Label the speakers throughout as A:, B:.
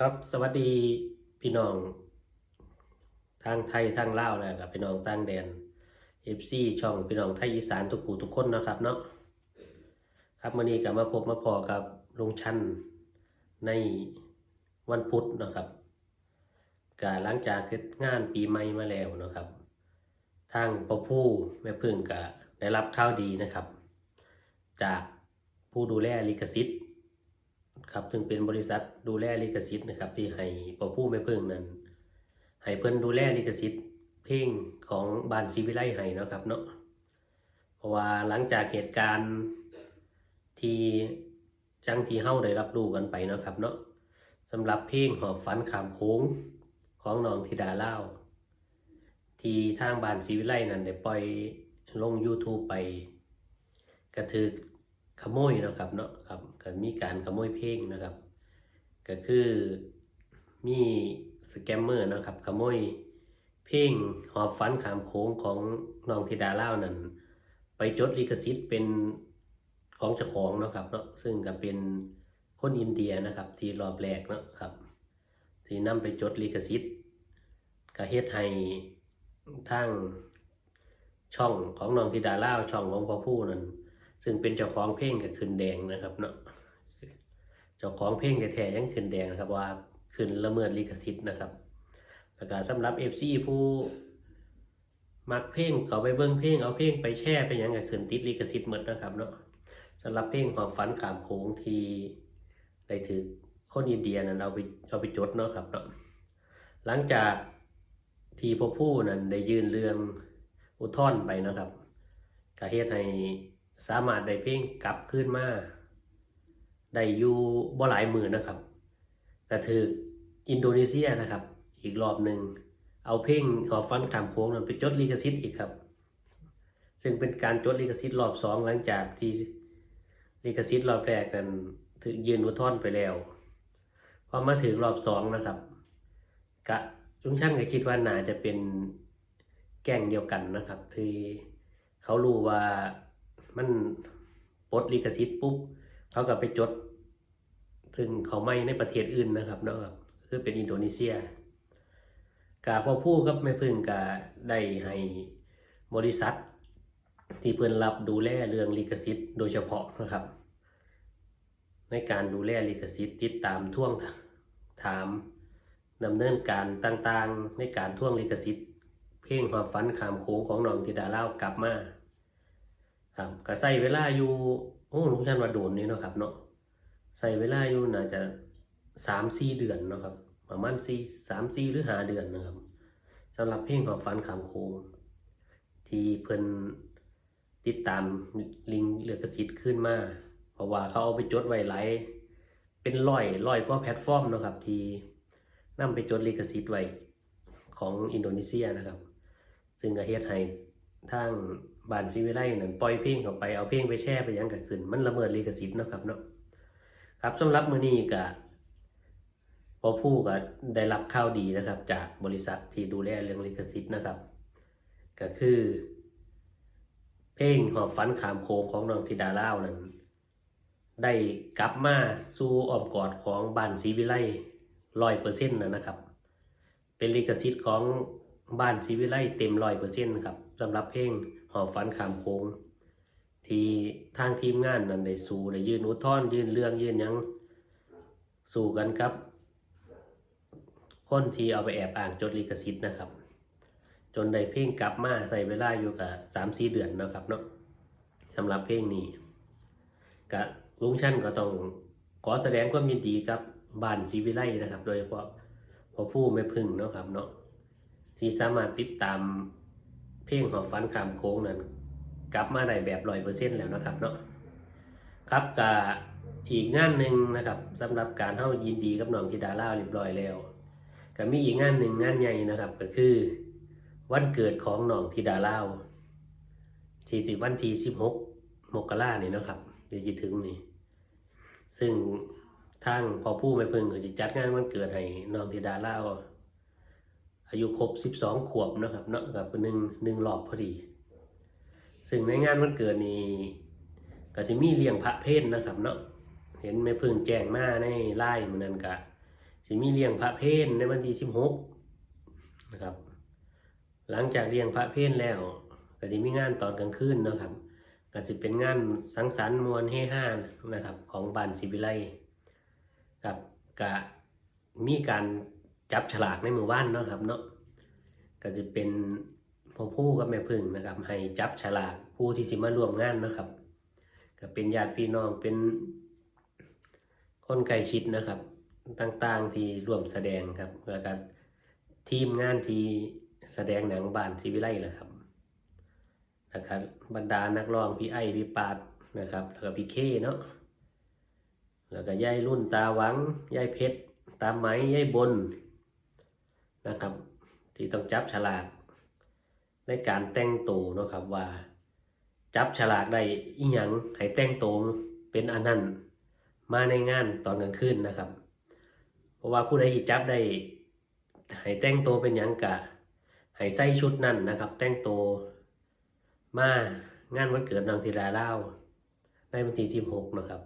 A: ครับสวัสดีพี่น้อง ทางไทยทางลาวแล้วกับพี่น้องต่างแดน FC ช่องพี่น้องไทยอีสานทุกผู้ทุกคนนะครับเนาะครับมื่อนี้ก็มาพบมาพอกับลุงชันในวันพุธนะครับก็หลังจากเสร็จงานปีใหม่มาแล้วนะครับ ทางพ่อผู้แม่พึ่งก็ได้รับข่าวดีนะครับ จากผู้ดูแลลิขสิทธิ์ ครับซึ่งเป็นบริษัทดูแลลิขสิทธิ์นะครับที่ให้ปอผู้ไม่เพิ่งนั้นให้เพิ่นดูแลลิขสิทธิ์ เพลงของบ้านชีวิไลให้เนาะครับเนาะเพราะว่าหลังจากเหตุการณ์ที่จังที่เฮาได้รับรู้กันไปเนาะครับเนาะสำหรับเพลงหอบฝันขามโค้งของน้องธิดาเล่าที่ทางบ้านชีวิไลนั้นได้ปล่อยลง YouTube ไปกระทึก ขโมยนะครับเนาะครับก็มีการขโมยเพลงนะครับ ก็คือมีสแกมเมอร์นะครับขโมยเพลงหอบฝันขามโค้งของน้องธิดาเล่านั้นไปจดลิขสิทธิ์เป็นของเจ้าของนะครับเนาะซึ่งก็เป็นคนอินเดียนะครับที่รอบแรกเนาะครับ ที่นำไปจดลิขสิทธิ์ก็เฮ็ดให้ทางช่องของน้องธิดาเล่าช่องของพ่อผู้นั้น ซึ่งเป็นเจ้าของเพลงกับขึ้นแดงนะครับเนาะเจ้าของเพลงแท้ๆยังขึ้นแดงนะครับว่าขึ้นละเมิดลิขสิทธิ์นะครับแล้วก็สำหรับ FC ผู้มักเพลงเขาไปเบิ่งเพลงเอาเพลงไปแช่ไปยังกับขึ้นติดลิขสิทธิ์หมดนะครับเนาะสำหรับเพลงของฝันขามโขงที่ได้ถือคนอินเดียนั้นเอาไปเอาไปจดเนาะครับเนาะหลังจากที่พวกผู้นั้นได้ยื่นเรื่องอุทธรณ์ไปนะครับก็เฮ็ดให้ สามารถได้เพลงกลับขึ้นมาได้อยู่บ่หลายมือนะครับก็ถืออินโดนีเซียนะครับ อีกรอบหนึ่งเอาเพลงหอฟันขามโค้งนั้นไปจดลิขสิทธิ์อีกครับ ซึ่งเป็นการจดลิขสิทธิ์รอบสองหลังจากที่ลิขสิทธิ์รอบแรกนั้นถึงยืนอุทธรณ์ไปแล้วพอมาถึงรอบสองนะครับกะลุงช่างก็คิดว่าน่าจะเป็นแก๊งเดียวกันนะครับ ที่เขารู้ว่า มันปลดลิขสิทธิ์ปุ๊บ เขาก็ไปจด ซึ่งเขาไม่ในประเทศอื่นนะครับเนาะครับคือเป็นอินโดนีเซียกาพ่อผู้กับแม่พึ่งกาได้ให้บริษัท ที่เพิ่อนรับดูแลเรื่องลิขสิทธิ์โดยเฉพาะนะครับ ในการดูแลลิขสิทธิ์ติดตามท่วงถามดำเนินการต่างๆ ในการท่วงลิขสิทธิ์ เพลงหอบฝันขามโค้งของน้องธิดาเล่ากลับมา ครับก็ใส่เวลาอยู่โอ้ลุงชันว่าโดนนี่เนาะครับเนาะใส่เวลาอยู่น่าจะสามสี่เดือนเนาะครับประมาณสี่สามสี่หรือห้าเดือนนะครับสำหรับเพลงของฟันขามโคงที่เพิ่นติดตามลิงเลือกสิทธิ์ขึ้นมา เพราะว่าเขาเอาไปจดไว้หลเป็นร้อยร้อยกว่าแพลตฟอร์มเนาะครับที่นำไปจดลิขสิทธิ์ไว้ของอินโดนีเซียนะครับ ซึ่งก็เฮ็ดให้ทาง บ้านชีวิไลนั่นปล่อยเพลงเข้าไปเอาเพลงไปแช่ไปยังก็ขึ้น มันละเมิดลิขสิทธิ์เนาะครับเนาะครับสำหรับมื้อนี้ก็พอผู้ก็ได้รับข่าวดีนะครับ จากบริษัทที่ดูแลเรื่องลิขสิทธิ์นะครับ ก็คือ เพลงหอบฝันขามโคงของน้องธิดาล่าวนั้นได้กลับมาสู่อ้อมกอดของบ้านศรีวิไลร้อยเปอร์เซ็นต์นะครับ เป็นลิขสิทธิ์ของ บ้านศรีวิไลเต็มร้อยเปอร์เซ็นต์ครับสำหรับเพลงหอบฝันขามโค้ง ที่ทางทีมงานนั้นได้สู้ได้ยืนอุทธรณ์ยืนเรื่องยืนยังสู้กันครับ คนที่เอาไปแอบอ้างจดลิขสิทธิ์นะครับ จนได้เพลงกลับมาใส่เวลาอยู่กับสามสี่เดือนนะครับเนาะสำหรับเพลงนี้กะลุงชั่นก็ต้องขอแสดงความยินดีกับบ้านศรีวิไลนะครับ โดยเฉพาะพอผู้ไม่พึ่งเนาะครับเนาะ ที่สามารถติดตามเพลงของฟันขามโค้งนั้นกลับมาได้แบบร้อยเปอร์เซ็นต์แล้วนะครับเนาะครับกับอีกงานหนึ่งนะครับสำหรับการเท่ายินดีกับน้องธิดาล่าเรียบร้อยแล้วก็มีอีกงานหนึ่งงานใหญ่นะครับก็คือ วันเกิดของน้องธิดาล่าที่จิวันที่สิบหกมกราเนี่ยนะครับเดี๋ยวจะถึงนี่ซึ่งทางพอผู้ไม่พิ่งก็จะจัดงานวันเกิดให้น้องธิดาล่า อายุครบ 12 ขวบนะครับเนาะกับหนึ่งหนึ่งรอบพอดี ซึ่งในงานวันเกิดนี้ก็สิมีเลี้ยงพระเพศนะครับเนาะเห็นแม่พึ่งแจ้งมาในไล่เหมันนั้นก็สิมีเลี้ยงพระเพนในวันที่สิบหกนะครับหลังจากเลี้ยงพระเพนแล้วก็จะมีงานตอนกลางคืนนะครับ ก็จะเป็นงานสังสรรค์มวลเฮฮานะครับ ของบ้านศิวิไลกับกะมีการ จับฉลากในหมู่บ้านเนาะครับเนาะก็จะเป็นพ่อผู้กับแม่พึ่งนะครับ ให้จับฉลากผู้ที่สิมาร่วมงานเนาะครับ ก็เป็นญาติพี่น้องเป็นคนใกล้ชิดนะครับ ต่างๆที่ร่วมแสดงครับแล้วก็ทีมงานที่แสดงหนังบ้านศิวิไลแหละครับนะครับบรรดานักร้องพี่ไอพี่ปาดนะครับ แล้วก็พี่เคเนาะแล้วก็ยายรุ่นตาหวังยายเพชรตาไหมยายบน นะครับ ที่ต้องจับฉลากในการแต่งตัวนะครับว่า จับฉลากได้อีหยังให้แต่งตัวเป็นอันนั้นมาในงานตอนกลางคืนนะครับ เพราะว่าผู้ใดที่จับได้ให้แต่งตัวเป็นหยังกะให้ใส่ชุดนั้นนะครับ แต่งตัวมางานวันเกิดน้องธิดาเล่าในวันที่16นะครับ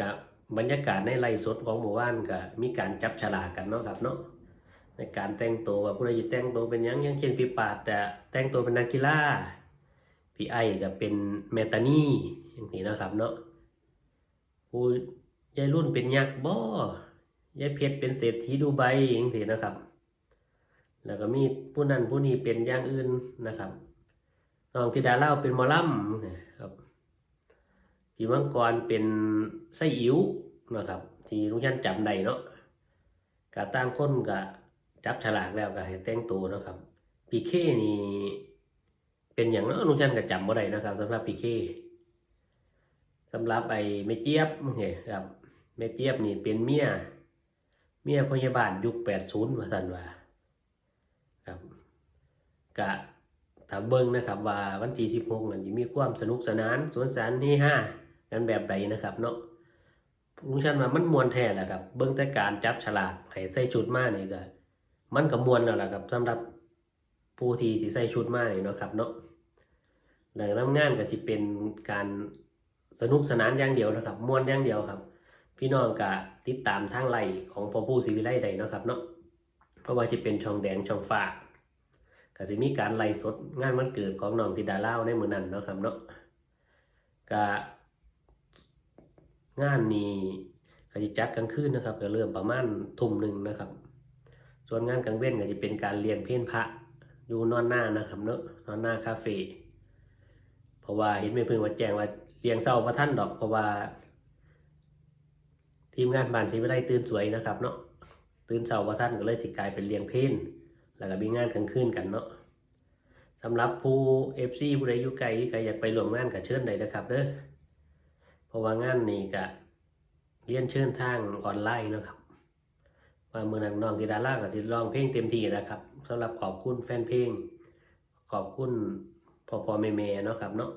A: กับบรรยากาศในไลฟ์สดของหมู่บ้านก็มีการจับฉลากกันเนาะครับเนาะ ในการแต่งตัวว่าผู้ใดจะแต่งตัวเป็นยังยังเช่นพี่ปาดแต่แต่งตัวเป็นนักกีฬาพี่ไอก็เป็นเมตานี่อย่างนี้นะครับเนาะผู้ยายรุ่นเป็นยักษ์บ่ยายเพชรเป็นเศรษฐีดูไบอย่างนี้นะครับ แล้วก็มีผู้นั้นผู้นี้เป็นอย่างอื่นนะครับน้องธิดาเล่าเป็นมอลัมครับพี่มังกรเป็นไส้อิ๋วนะครับ ที่ลุงชันจำได้เนาะกะตั้งคนกะ จับฉลากแล้วก็ให้แต่งตัวนะครับพีเคนี่เป็นอย่างเนาะลุงชันก็จำบ่ได้นะครับสำหรับพีเคสำหรับไอ้แม่เจี๊ยบเนี่ยครับแม่เจี๊ยบนี่เป็นเมียเมียพยาบาลยุค80ว่าซั่นว่าครับกะถ้าเบิ่งนะครับว่าวันที่16นั้นมีความสนุกสนานสวนสนานเฮฮากันแบบใดนะครับเนาะลุงชันว่ามันมวนแท้แหละครับ เบิ่งแต่การจับฉลากให้ใส่ชุดมานี่ก็ มันก็มวนแล้วล่ะครับสำหรับผู้ที่สิใส่ชุดมานี่เนาะครับเนาะหลังนํงานก็สิเป็นการสนุกสนานอย่างเดียวนะครับมวนอย่างเดียวครับ พี่น้องก็ติดตามทางไลน์ของพ่อผู้ศิวิไลได้เนาะครับเนาะเพราะว่าจะเป็นช่องแดงช่องฟ้าก็สิมีการไล่สดงานวันเกิดของน้องธิดาเล่าในมือนั้นเนาะครับเนาะก็งานนี้ก็จะจัดกลางคืนนะครับก็เริ่มประมาณทุ่มหนึ่งนะครับ ส่วนงานกลางเว้นก็จะเป็นการเรียนเพลนพระอยู่นอนหน้านะครับเนาะนอนหน้าคาเฟ่เพราะว่าเห็นไม่เพิ่งว่าแจ้งว่าเรียงเศร้าพระท่านดอกเพราะว่า ทีมงานบ้านศรีวิไลตื่นสวยนะครับเนาะตื่นเศร้าพระท่านก็เลยสิกลายเป็นเรียงเพลนแล้วก็มีงานกลางคืนกันเนาะสำหรับผู้ FC ผู้ใดอยู่ไกลก็อยากไปร่วมงานกับเชิญได้นะครับเด้อเพราะว่างานนี้ก็เรียนเชิญทางออนไลน์นะครับ ว่ามือนังน้องกีดาล่ากับสิร้องเพลงเต็มที่นะครับสำหรับขอบคุณแฟนเพลง ขอบคุณพ่อพ่อแม่แม่เนาะครับเนาะ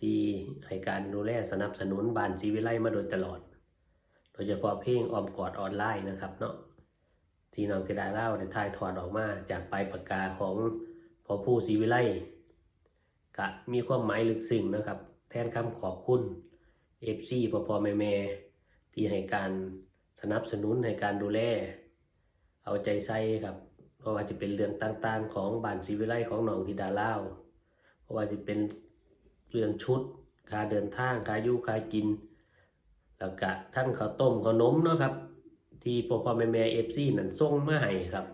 A: ที่ให้การดูแลสนับสนุนบานซีวิไลมาโดยตลอด โดยเฉพาะเพลงออมกอดออนไลน์นะครับเนาะที่น้องธิดาเล่าได้ถ่ายถอดออกมาจากปลายปากกาของพอผู้ศรีวิไลกะมีความหมายลึกซึ้งนะครับ แทนคำขอบคุณเอฟซีพอพอแม่แม่ที่ให้การสนับสนุนให้การดูแล เอาใจใส่ครับเพราะว่าจะเป็นเรื่องต่างๆ ของบ้านศรีวิไลของหนองธิดาเล่าเพราะว่าจะเป็นเรื่องชุดค่าเดินทางค่าอยู่ค่ากิน แล้วก็ทั้งข้าวต้มข้าวนมเนาะครับ ที่พ่อพ่อแม่แม่เอฟซีนั่นส่งมาให้ครับ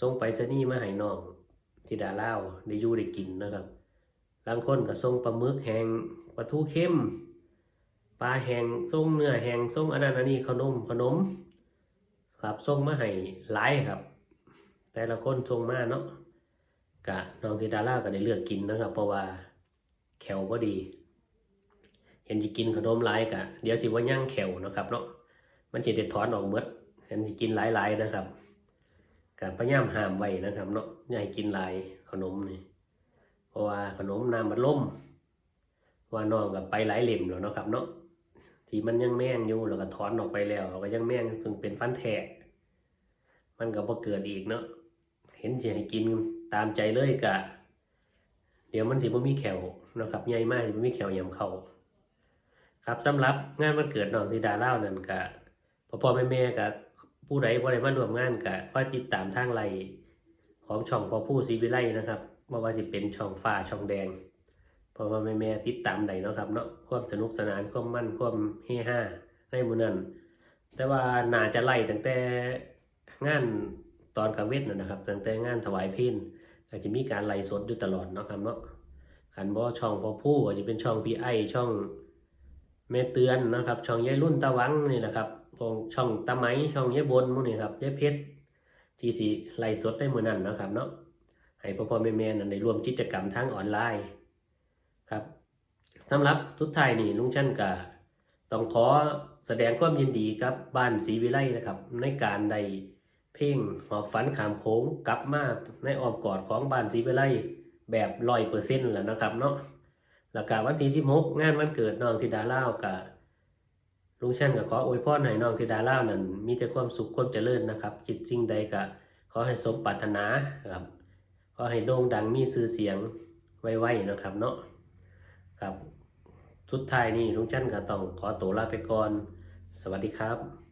A: ส่งไปสนีย์มาให้น้องที่ดาเล่าได้อยู่ได้กินนะครับบางคนก็ส่งปลาหมึกแห้งปลาทูเข้มปลาแห้งส่งเนื้อแห้งส่งอันนั้นอันนี้ขนมขนม ครับส่งมาให้หลายครับ แต่ละคนส่งมาเนาะกะน้องที่ดาเล่าก็ได้เลือกกินนะครับ เพราะว่าแขวก็ดี เห็นจะกินขนมหลายกะเดี๋ยวสิว่าย่างแขวนะครับเนาะมันจะได้ถอนออกหมดฉันจะกินหลายๆนะครับการพยายามห้ามไว้นะครับเนาะอย่าให้กินหลายขนมนี่เพราะว่าขนมน้ำมันล่มว่าน้องกับไปหลายเหล่มแล้วเนาะครับเนาะ ที่มันยังแม่งอยู่แล้วก็ถอนออกไปแล้วก็ยังแม่งเพิ่งเป็นฟันแทะมันก็บ่เกิดอีกเนาะเห็นสิให้กินตามใจเลยกะ เดี๋ยวมันสิบ่มีแขวนะครับใหญ่มากสิบ่มีแขวยำเขาครับสำหรับงานวันเกิดน้องธิดาเล่านั่นกะพ่อพ่อแม่แม่กะผู้ใดบ่ได้มาร่วมงานก็คอยติดตามทางไลของช่องพอผู้ศรีวิไลนะครับบ่ว่าจะเป็นช่องฟ้าช่องแดง พราะว่าแม่ๆติดตามได้เนาะครับเนาะความสนุกสนานความมั่นความเฮฮาในมือนั้นแต่ว่าน่าจะไล่ตั้งแต่งานตอนกลาเว้นะนะครับ ตั้งแต่งานถวายเพลก็จะมีการไล่สดอยู่ตลอดเนาะครับเนาะขันบ่ช่องพอผู้ก็จะเป็นช่องพี่ไอช่องแม่เตือนนะครับ ช่องยายรุ่นตะวังนี่แหละครับช่องตะไหมช่องยายบนหมู่นี่ครับยายเพชรที่สิไล่สดได้มือนั้นนะครับเนาะให้พ่อพ่อแม่แม่นั้นได้ร่วมกิจกรรมทางออนไลน์ ครับสำหรับทุดท้ายนี่ลุงชั่นก็ต้องขอแสดงความยินดีกับบ้านศรีวิไลนะครับ ในการได้เพลงหอบฝันขามโค้งกลับมาในอ้อมกอดของบ้านศรีวิไลแบบร้อยเปอร์เซ็นต์แล้วนะครับเนาะแล้วก็วันที่สิบหกงานวันเกิดน้องธิดาเล่ากับลุงชันก็ขออวยพรให้น้องธิดาเล่านั้นมีแต่ความสุขความเจริญนะครับคิดสิ่งใดก็ขอให้สมปรารถนาครับขอให้โด่งดังมีชื่อเสียงไวๆนะครับเนาะ ครับ สุดท้ายนี่ลุงจันก็ต้องขอตัวลาไปก่อน สวัสดีครับ